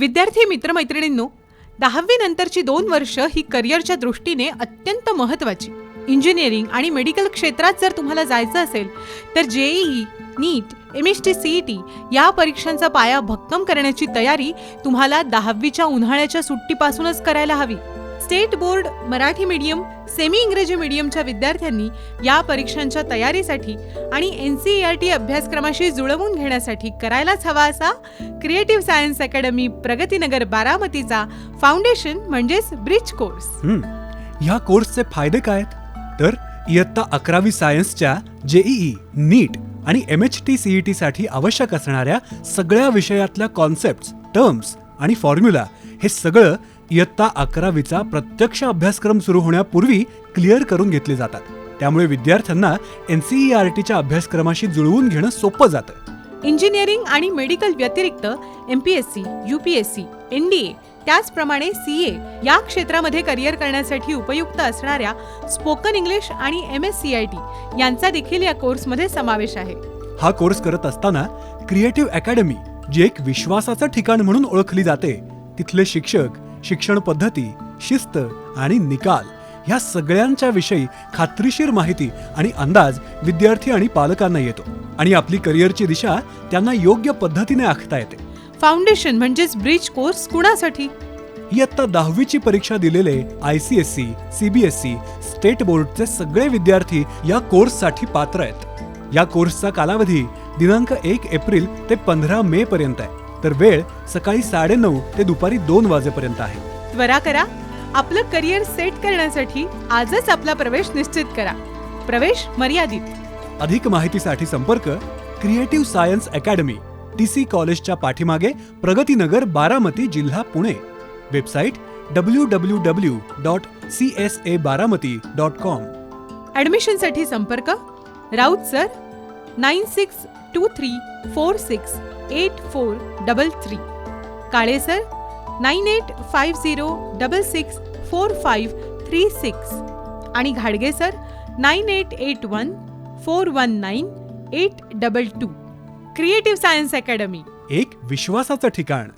विद्यार्थी मित्रमैत्रिणींनो दहावी नंतरची दोन वर्ष ही करिअरच्या दृष्टीने अत्यंत महत्त्वाची. इंजिनिअरिंग आणि मेडिकल क्षेत्रात जर तुम्हाला जायचं असेल तर JEE NEET M S T C E T या परीक्षांचा पाया भक्कम करण्याची तयारी तुम्हाला दहावीच्या उन्हाळ्याच्या सुट्टीपासूनच करायला हवी. State board Marathi medium semi इंग्रजी मीडियमच्या विद्यार्थ्यांनी या परीक्षांच्या तयारीसाठी आणि N C E R T अभ्यासक्रमाशी जुळवून घेण्यासाठी करायलाच हवा असा क्रिएटिव्ह सायन्स अकॅडमी प्रगतीनगर बारामतीचा फाउंडेशन म्हणजेच ब्रिज कोर्स ह्या कोर्सचे फायदे काय आहेत? तर इयत्ता अकरावी सायन्सच्या जेईई नीट आणि M H T C E T साठी आवश्यक असणाऱ्या सगळ्या विषयातल्या कॉन्सेप्ट टर्म्स आणि फॉर्म्युला हे सगळं इयत्ता अकरावीचा प्रत्यक्ष अभ्यासक्रम सुरू होण्यापूर्वी क्लिअर करून घेतले जातात. त्यामुळे विद्यार्थ्यांना एन सी ई आर टीच्या अभ्यासक्रमाशी जुळवून घेणं सोपं जातं. इंजिनिअरिंग आणि मेडिकल व्यतिरिक्त M P S C U P S C N D A त्याचप्रमाणे सी ए या क्षेत्रामध्ये करिअर करण्यासाठी उपयुक्त असणाऱ्या स्पोकन इंग्लिश आणि M S C I T यांचा देखील या कोर्समध्ये समावेश आहे. हा कोर्स करत असताना क्रिएटिव्ह अकॅडमी जी एक विश्वासाचं ठिकाण म्हणून ओळखली जाते तिथले शिक्षक शिक्षण पद्धती शिस्त आणि निकाल ह्या सगळ्यांच्या विषयी खात्रीशीर माहिती आणि अंदाज विद्यार्थी आणि पालकांना येतो. आणि आपली करिअरची दिशा त्यांना योग्य पद्धतीने आखता येते. फाउंडेशन म्हणजेच ब्रिज कोर्स कुणासाठी? इयत्ता दहावीची परीक्षा दिलेले I C S C CBSE state बोर्डचे सगळे विद्यार्थी या कोर्ससाठी पात्र आहेत. या कोर्सचा कालावधी दिनांक एक एप्रिल ते पंधरा मे पर्यंत आहे. तर वेळ सकाळी साडेनऊ ते दुपारी दोन वाजेपर्यंत आहे. त्वरा करा. आपलं करिअर सेट करण्यासाठी आजच आपला प्रवेश निश्चित करा. प्रवेश मर्यादित. अधिक माहितीसाठी संपर्क creative science academy T C कॉलेजच्या पाठीमागे प्रगतीनगर बारामती जिल्हा Pune. Website W W W dot C S A Baramati dot com. ॲडमिशनसाठी संपर्क Raut sir nine six two three four six. Eight four double three Kale sir nine eight five zero double six four five three six आणि घाडगे sir nine eight eight one four one nine eight double two creative science academy एक विश्वासाचं ठिकाण.